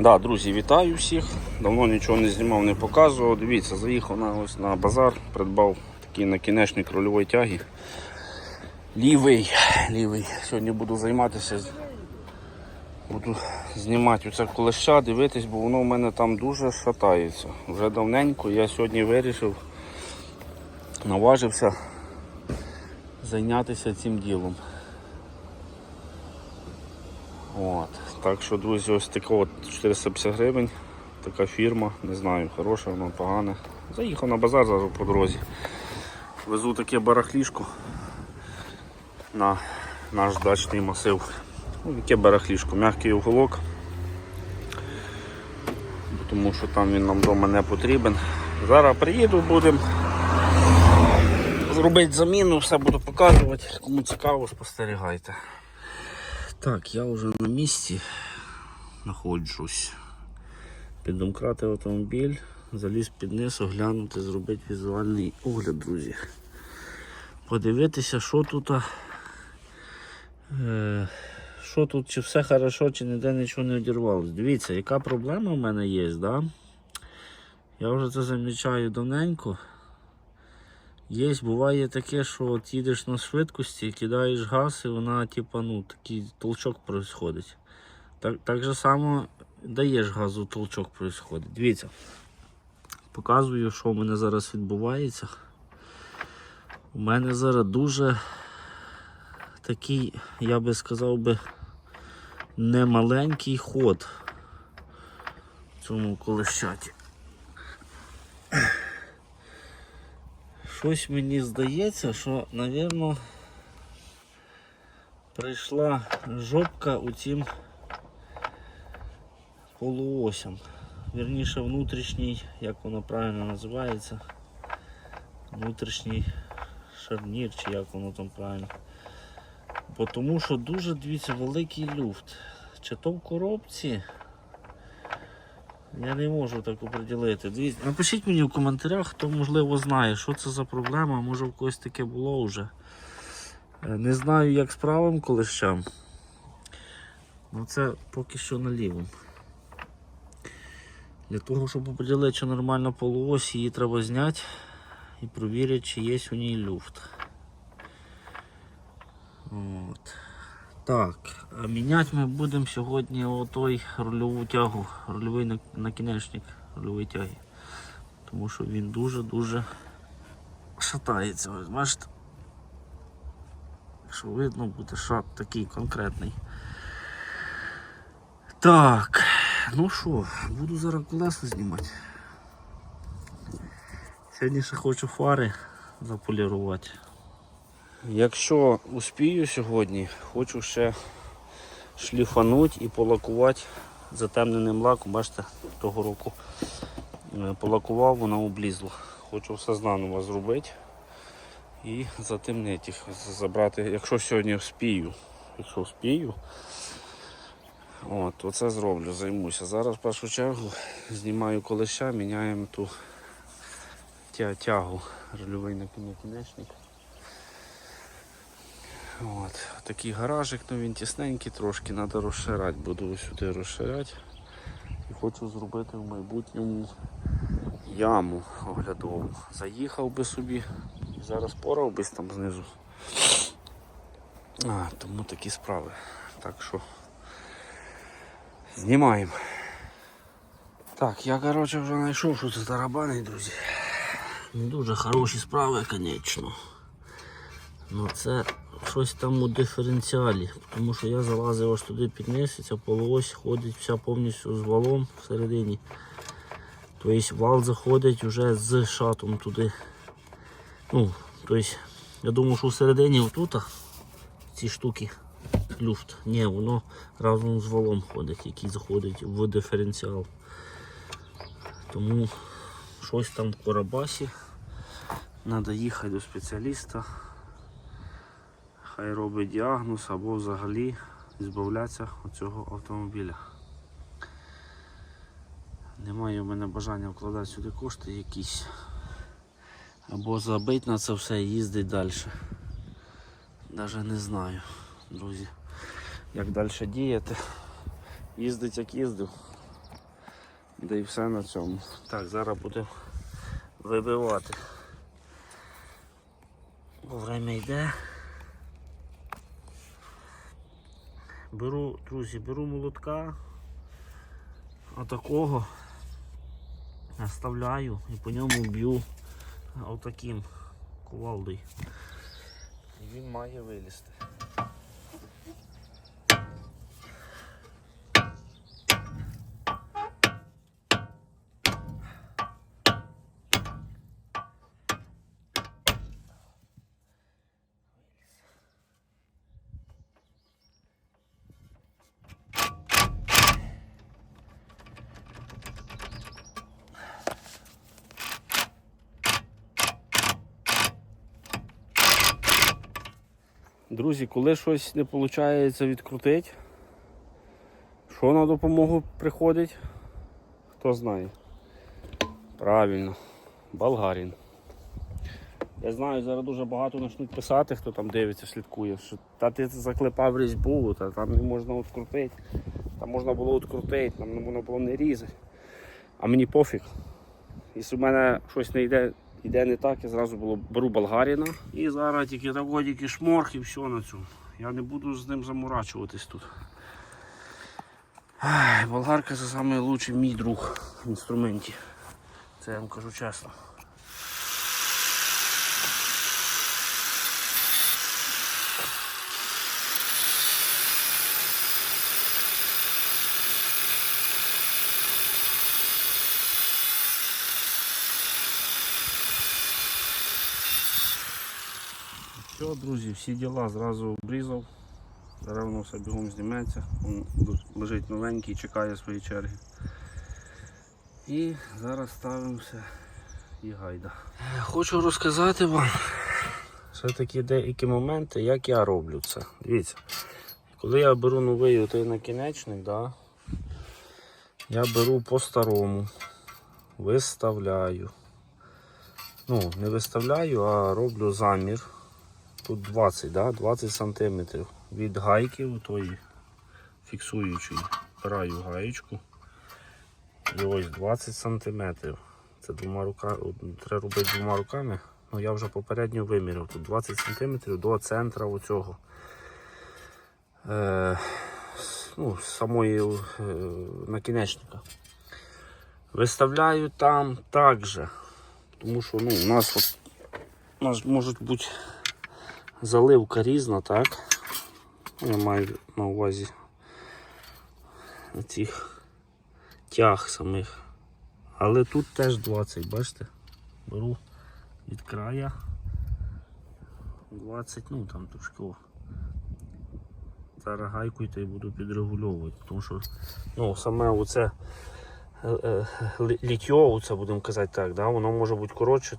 Да, друзі, вітаю всіх. Давно нічого не знімав, не показував. Дивіться, заїхав на, ось на базар, придбав такий накінечник рульової тяги. Лівий, лівий. Сьогодні буду займатися. Буду знімати оце колеща, дивитись, бо воно в мене там дуже шатається. Вже давненько я сьогодні вирішив, наважився зайнятися цим ділом. От. Так що, друзі, ось такого 450 гривень. Така фірма, не знаю, хороша, вона погана. Заїхав на базар зараз по дорозі. Везу таке барахлішко на наш дачний масив. Ну, яке барахлішко, м'який уголок. Тому що там він нам вдома не потрібен. Зараз приїду, будемо зробити заміну, все буду показувати. Кому цікаво, спостерігайте. Так, я вже на місці знаходжусь. Піддомкрати автомобіль, заліз під низ, оглянути, зробити візуальний огляд, друзі. Подивитися, що тут. Е, що тут, чи все хорошо, чи ніде нічого не одірвалося. Дивіться, яка проблема в мене є, да? Я вже це замічаю давненько. Є, буває таке, що от їдеш на швидкості, кидаєш газ і вона, типа, ну, такий толчок происходить. Так, так же само даєш газу, толчок происходить. Дивіться, показую, що в мене зараз відбувається. У мене зараз дуже такий, я би сказав би, немаленький ход в цьому колещаті. Щось мені здається, що, напевно, прийшла жопка у цим полуосям. Вірніше внутрішній, як воно правильно називається, внутрішній шарнір, чи як воно там правильно. Бо тому що дуже дивіться великий люфт. Чи то в коробці? Я не можу так оприділити. Дивіться, напишіть мені в коментарях, хто можливо знає, що це за проблема, може в когось таке було вже. Е, Не знаю, як з правим колещам. Ну це поки що на лівому. Для того, щоб оприділити, чи нормально полуось, її треба зняти і провірити, чи є у ній люфт. От. Так, міняти ми будемо сьогодні отой рульову тягу, рульовий накінечник рульової тяги. Тому що він дуже-дуже шатається. Ось бачите? Що видно, буде шат такий конкретний. Так, ну що, буду зараз колеса знімати. Сьогодні ще хочу фари заполірувати. Якщо успію сьогодні, хочу ще шліфануть і полакувати затемненим лаком. Бачите, того року е, полакував, воно облізло. Хочу все знаново зробити і затемнити їх, забрати, якщо сьогодні вспію. Якщо вспію, от, оце зроблю, займуся. Зараз в першу чергу знімаю колеша, міняємо ту тя- тягу, рульовий накінечник. От, такий гаражик, ну він тісненький трошки, треба розширати. Буду сюди розширяти. І хочу зробити в майбутньому яму оглядову. Заїхав би собі і зараз порав бись там знизу. А, тому такі справи. Так що знімаємо. Так, я коротше вже знайшов, що це тарабани, друзі. Не дуже хороші справи, звісно. Ну це щось там у диференціалі, тому що я залазив ось туди під низ, і ця полуось ходить вся повністю з валом всередині. Тобто вал заходить вже з шатом туди. Ну, тобто, я думав, що всередині отут ці штуки люфт. Ні, воно разом з валом ходить, який заходить в диференціал. Тому щось там в корабасі. Треба їхати до спеціаліста. Хай робить діагноз або взагалі збавлятися від цього автомобіля. Немає в мене бажання вкладати сюди кошти якісь. Або забити на це все і їздити далі. Навіть не знаю, друзі, як далі діяти. Їздить як їздив. Да і все на цьому. Так, зараз будемо вибивати. Бо время йде. Беру, друзі, беру молотка отакого, оставляю і по ньому б'ю отаким кувалдою. І він має вилізти. Друзі, коли щось не виходить відкрутити, що на допомогу приходить, хто знає. Правильно, болгарин. Я знаю, зараз дуже багато почнуть писати, хто там дивиться, слідкує, що та ти заклепав різьбу, та там не можна відкрутити. Там можна було відкрутити, там не можна було не різати. А мені пофіг. Якщо в мене щось не йде, йде не так, я зразу було, беру болгаріна. І зараз тільки тако, тільки шморг і все на цьому. Я не буду з ним заморачуватись тут. Ай, болгарка це найкращий мій друг в інструменті. Це я вам кажу чесно. Все, друзі, всі діла зразу обрізав. Зараз все бігом зніметься. Він лежить новенький, чекає своєї черги. І зараз ставимося і гайда. Хочу розказати вам все-таки деякі моменти, як я роблю це. Дивіться, коли я беру новий отей накінечник, да, я беру по-старому, виставляю. Ну, не виставляю, а роблю замір. Тут 20, да? 20 сантиметрів від гайки тої фіксуючої. Впираю гаєчку. І ось 20 сантиметрів. Це двома рука... треба робити двома руками. Ну я вже попередньо виміряв. Тут 20 сантиметрів до центра оцього. Е... Ну, самої е... накінечника. Виставляю там також. Тому що ну, у нас от, у нас можуть бути заливка різна, так? Я маю на увазі цих тяг самих. Але тут теж 20, бачите? Беру від края 20, ну там трошки. о. Зараз гайкою буду підрегульовувати, тому що ну, саме оце е, е, лі- літьо, оце будемо казати так, да? воно може бути коротше,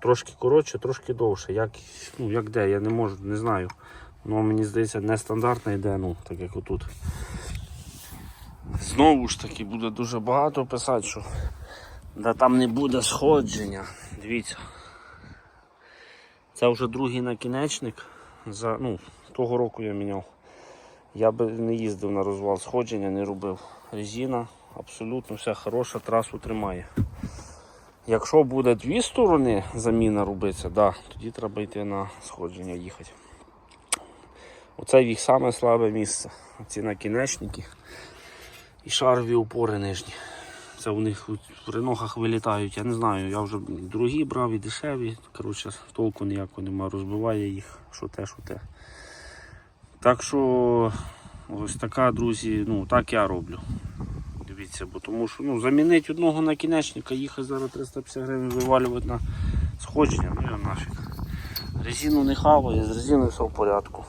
трошки коротше, трошки довше. Як, ну, як де, я не можу, не знаю. Воно мені здається нестандартне йде, ну, так як отут. Знову ж таки буде дуже багато писати, що да там не буде сходження. Дивіться. Це вже другий накінечник. За, ну, того року я міняв. Я би не їздив на розвал сходження, не робив. Резина абсолютно вся хороша, трасу тримає. Якщо буде дві сторони заміна робиться, да, тоді треба йти на сходження їхати. Оце їх саме слабе місце. Ці накінечники і шарові опори нижні. Це у них в реногах вилітають. Я не знаю, я вже другі брав і дешеві. Коротше, толку ніякого немає, розбиває їх, що те, що те. Так що ось така, друзі, ну так я роблю. Дивіться, бо тому що ну, замінити одного накінечника, їхати зараз 350 гривень вивалювати на сходження, ну я нафіг. Резину не хаває, з резиною все в порядку.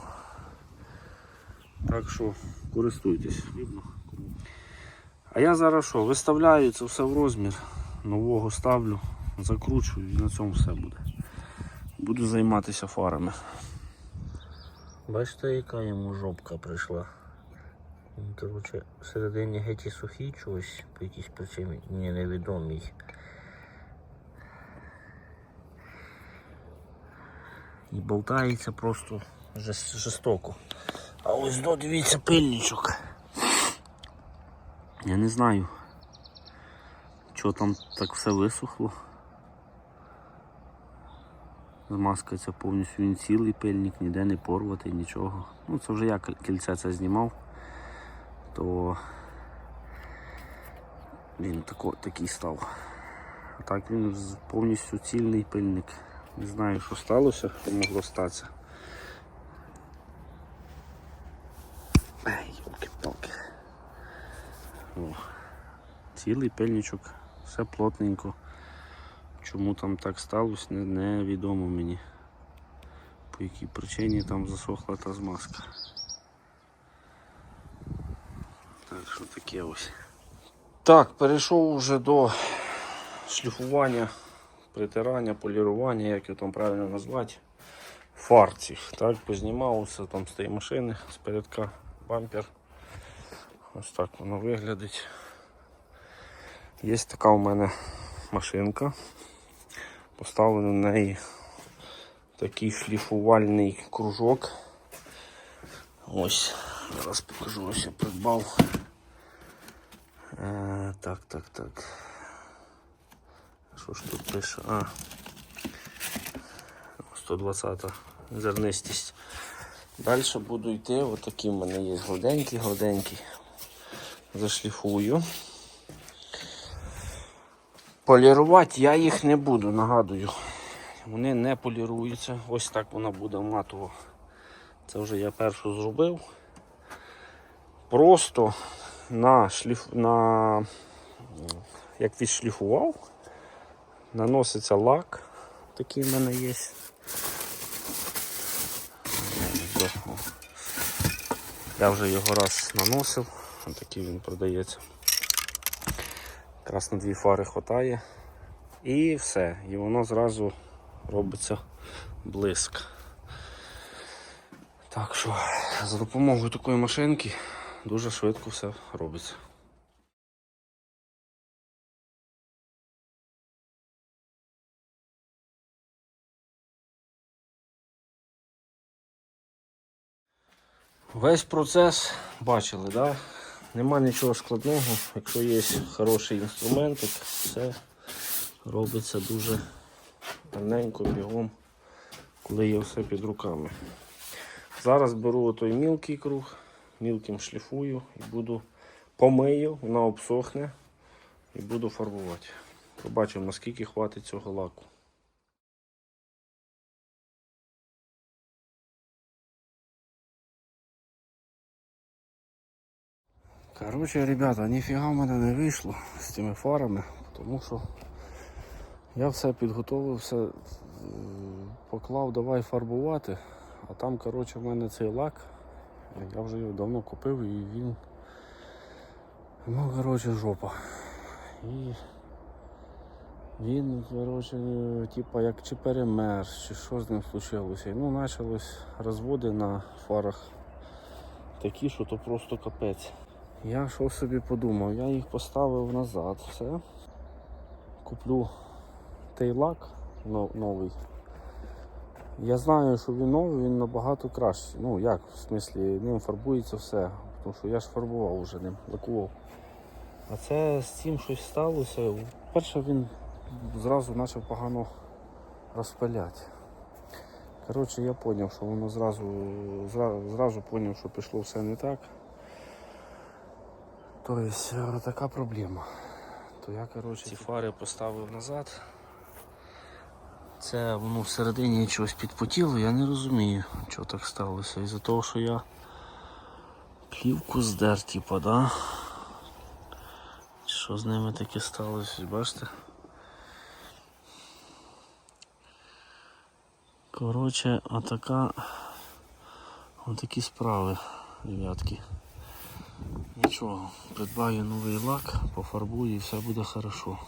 Так що користуйтесь. А я зараз що, виставляю це все в розмір, нового ставлю, закручую і на цьому все буде. Буду займатися фарами. Бачите, яка йому жопка прийшла. Коротше, всередині і сухий чогось по якійсь причині мені невідомій. І болтається просто жорстоко. А ось до дивіться пильничок. Я не знаю. Нічого там так все висохло. Змаскається повністю він цілий пильник, ніде не порвати, нічого. Ну це вже я кільце це знімав, то він тако, такий став. Так він повністю цільний пильник. Не знаю, що сталося, що могло статися. Йолки-палки. Цілий пильничок, все плотненько. Чому там так сталося, не- невідомо мені. По якій причині там засохла та змазка. Так що таке ось. Так, перейшов вже до шліфування, притирання, полірування, як його там правильно назвати. Фар цих. Так, познімав все там з тієї машини, з передка бампер. Ось так воно виглядить. Є така у мене машинка. Поставлений на неї такий шліфувальний кружок. Ось, зараз покажу, ось я придбав. Е, так, так, так. Що ж тут пише? А. 120 зернистість. Далі буду йти, отакі в мене є гладенькі, гладенькі. Зашліфую. Полірувати я їх не буду, нагадую. Вони не поліруються. Ось так вона буде матово. Це вже я першу зробив. Просто на шліф... на як відшліфував, наноситься лак. Такий в мене є. Я вже його раз наносив, такий він продається. Якраз на дві фари хватає. І все. І воно зразу робиться блиск. Так що за допомогою такої машинки дуже швидко все робиться. Весь процес бачили, да? нема нічого складного. Якщо є хороший інструментик, все робиться дуже гарненько, бігом, коли є все під руками. Зараз беру той мілкий круг, мілким шліфую і буду помию, вона обсохне і буду фарбувати. Побачимо, наскільки хватить цього лаку. Короче, ребята, ніфіга в мене не вийшло з цими фарами, тому що я все підготовив, все е, поклав, давай фарбувати, а там, короче, в мене цей лак. Я вже його давно купив і він. Ну, короче, жопа. І він, короче, типа як чи перемерз, чи що з ним случилося. Ну, почалось розводи на фарах такі, що то просто капець. Я що собі подумав, я їх поставив назад, все. Куплю той лак новий. Я знаю, що він новий, він набагато кращий. Ну як, в смислі, ним фарбується все. Тому що я ж фарбував вже ним, лакував. А це з цим щось сталося. Перше він зразу почав погано розпиляти. Коротше, я зрозумів, що воно зразу, зразу, зразу зрозумів, що пішло все не так. Тобто е, така проблема. То я коротше, ці фари поставив назад. Це воно всередині чогось підпотіло, я не розумію, чого так сталося. Із-за того, що я плівку здер, типа, да? Що з ними таке сталося, бачите? Коротше, отака отакі справи, ребятки. Нічого, придбаю новий лак, пофарбую і все буде хорошо.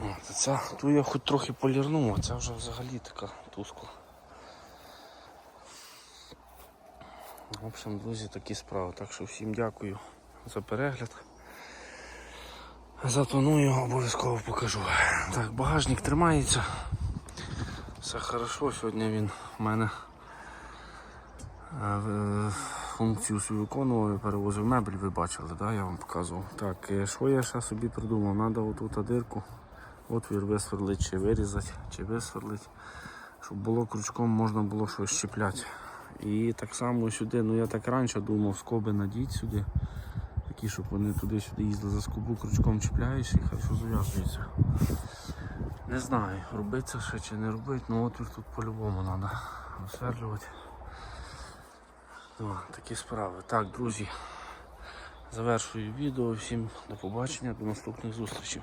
От, ця, я хоч трохи полірнув, а ця вже взагалі така тускла. В общем, друзі, такі справи. Так що всім дякую за перегляд. Затоную, обов'язково покажу. Так, багажник тримається. Все хорошо, сьогодні він в мене е, функцію свою виконував перевозив мебель, ви бачили, да? я вам показував. Так, е, що я ще собі придумав? Треба отут дирку, отвір висверлити, чи вирізати, чи висверлити, щоб було крючком можна було щось щепляти. І так само сюди, ну я так раніше думав, скоби надіть сюди. Такі, щоб вони туди-сюди їздили за скобу, крючком чіпляєш і що зав'язується. Не знаю, робити це ще чи не робити, ну отвір тут по-любому треба осверлювати. Ну, такі справи. Так, друзі, завершую відео. Всім до побачення, до наступних зустрічей.